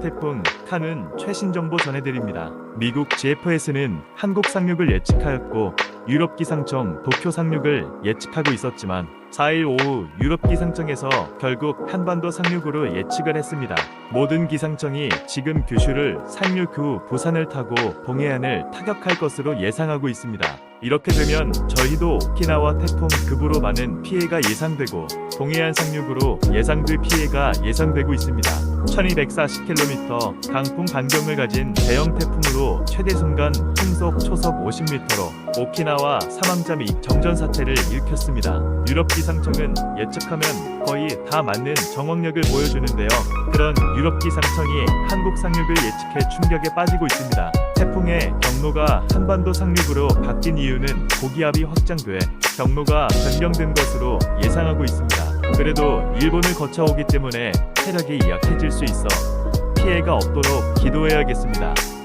태풍 칸은 최신 정보 전해드립니다. 미국 GFS는 한국 상륙을 예측하였고 유럽 기상청 도쿄 상륙을 예측하고 있었지만 4일 오후 유럽 기상청에서 결국 한반도 상륙으로 예측을 했습니다. 모든 기상청이 지금 규슈를 상륙 후 부산을 타고 동해안을 타격할 것으로 예상하고 있습니다. 이렇게 되면 저희도 오키나와 태풍 급으로 많은 피해가 예상되고 동해안 상륙으로 예상될 피해가 예상되고 있습니다. 1240km 강풍 반경을 가진 대형 태풍으로 최대 순간 풍속 초속 50m로 오키나와 사망자 및 정전 사태를 일으켰습니다. 유럽 기상청은 예측하면 거의 다 맞는 정확력을 보여주는데요. 그런 유럽 기 상청이 한국 상륙을 예측해 충격에 빠지고 있습니다. 태풍의 경로가 한반도 상륙으로 바뀐 이유는 고기압이 확장돼 경로가 변경된 것으로 예상하고 있습니다. 그래도 일본을 거쳐오기 때문에 체력이 약해질 수 있어 피해가 없도록 기도해야겠습니다.